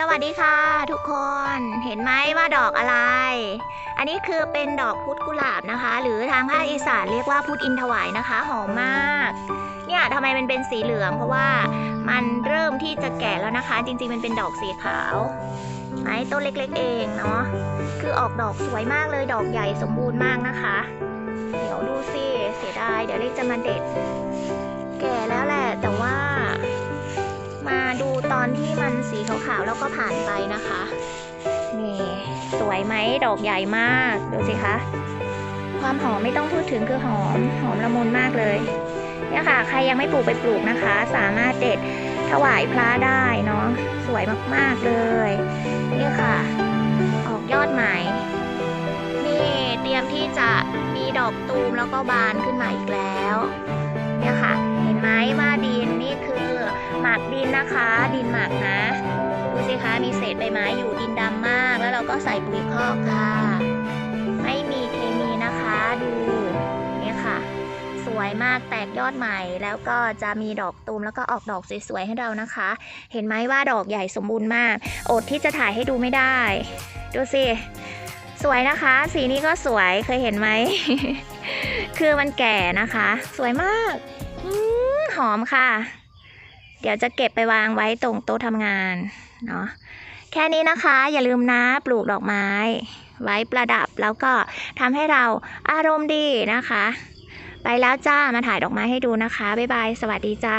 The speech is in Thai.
สวัสดีค่ะทุกคนเห็นไหมว่าดอกอะไร อันนี้คือเป็นดอกพุธกุหลาบนะคะ หรือทางภาคอีสานเรียกว่าพุธอินทวายนะคะ หอมมาก เนี่ยทำไมมันเป็นสีเหลืองเพราะว่ามันเริ่มที่จะแก่แล้วนะคะ จริงๆมันเป็นดอกสีขาวไม้ต้นเล็กๆเองเนาะคือออกดอกสวยมากเลยดอกใหญ่สมบูรณ์มากนะคะ เดี๋ยวดูสิเสียดายเดี๋ยวเล็กจะมาเด็ด ตอนที่มันสีขาวๆแล้วก็ผ่านไปนะคะ นี่สวยไหมดอกใหญ่มากดูสิคะความหอมไม่ต้องพูดถึงคือหอมหอมละมุนมากเลยเนี่ยค่ะ ใครยังไม่ปลูกไปปลูกนะคะ สามารถเด็ดถวายพระได้เนาะสวยมากๆเลยเนี่ยค่ะ ออกยอดใหม่นี่เตรียมที่จะมีดอกตูมแล้วก็บานขึ้นมาอีกแล้ว กดินนะคะ ดินหมักนะ ดูสิคะมีเศษใบไม้อยู่ดินดำมาก แล้วเราก็ใส่ปุ๋ยคอกค่ะ ไม่มีเคมีนะคะดูเนี่ยค่ะ สวยมากแตกยอดใหม่แล้วก็จะมีดอกตูมแล้วก็ออกดอกสวยๆให้เรานะคะ เห็นไหมว่าดอกใหญ่สมบูรณ์มาก อดที่จะถ่ายให้ดูไม่ได้ ดูสิสวยนะคะ สีนี้ก็สวยเคยเห็นไหม คือมันแก่นะคะ สวยมากหอมค่ะ เดี๋ยวจะเก็บไปวางไว้ตรงโต๊ะทำงานเนาะแค่นี้นะคะ อย่าลืมนะปลูกดอกไม้ ไว้ประดับแล้วก็ทำให้เราอารมณ์ดีนะคะ ไปแล้วจ้ามาถ่ายดอกไม้ให้ดูนะคะ บ๊ายบาย สวัสดีจ้า